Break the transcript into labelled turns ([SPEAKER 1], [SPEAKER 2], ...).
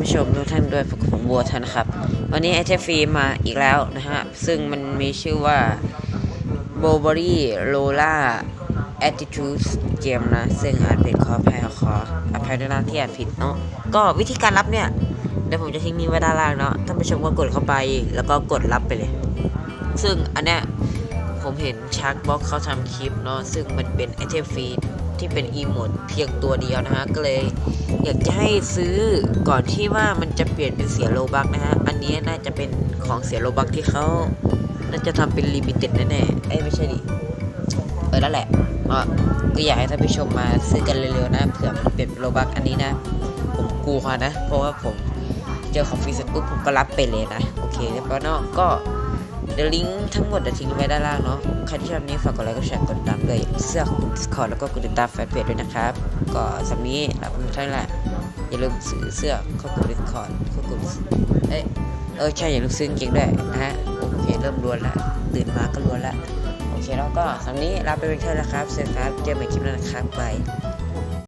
[SPEAKER 1] ผู้ชมทุกท่านด้วยผมบัวท่านครับ วันนี้ไอเทฟรีมาอีกแล้วนะฮะ ซึ่งมันมีชื่อว่า b o b e r y Lola Attitude เกมนะ ซึ่งอาจเป็นขออภัยขออภัยด้วยนะที่อ่านผิดเนาะก็วิธีการรับเนี่ย เดี๋ยวผมจะทิ้งนี้ไว้ด้านล่างเนาะท่านผู้ชมก็กดเข้าไปแล้วก็กดรับไปเลย ซึ่งอันเนี้ย ผมเห็นชาร์กบ็อกเขาทำคลิปเนาะซึ่งมันเป็นไอเทมฟรีที่เป็นอีโมดเพียงตัวเดียวนะฮะ ก็เลยอยากจะให้ซื้อก่อนที่ว่ามันจะเปลี่ยนเป็นเสียโลบักนะฮะ อันนี้น่าจะเป็นของเสียโลบักที่เขาน่าจะทำเป็นลิมิเต็ดแน่ๆเอ้ไม่ใช่ดิเออนั่นแหละก็ก็อยากให้ท่านผู้ชมมาซื้อกันเร็วๆนะเผื่อมันเปลี่ยนเป็นโลบักอันนี้นะ ผมกลัวนะ เพราะว่าผมเจอของฟรีเสร็จปุ๊บผมก็รับไปเลยนะ โอเคเรียบร้อยเนาะก็ ดี๋ยวลิงก์ทั้งหมดจะทิ้งไว้ด้านล่างเนาะ ใครที่ชอบนี้ฝากกดไลค์ กดแชร์ กดติดตามเลยเสื้อของ Discord แล้วก็กดติดตามแฟนเพจด้วยนะครับ ก็สำนี้รับเท่านั้นแหละ อย่าลืมซื้อเสื้อเข้ากลุ่ม Discord เข้ากลุ่มเอ้ยเออใช่อย่าลืมซื้อกางเกงด้วยนะฮะ โอเคเริ่มรวนล้วตื่นมาก็รวนล้วโอเคแล้วก็สำนี้ลาไปเป็นแค่แล้วครับเสร็จครับเจอกันใหม่คลิปหน้านะครับบาย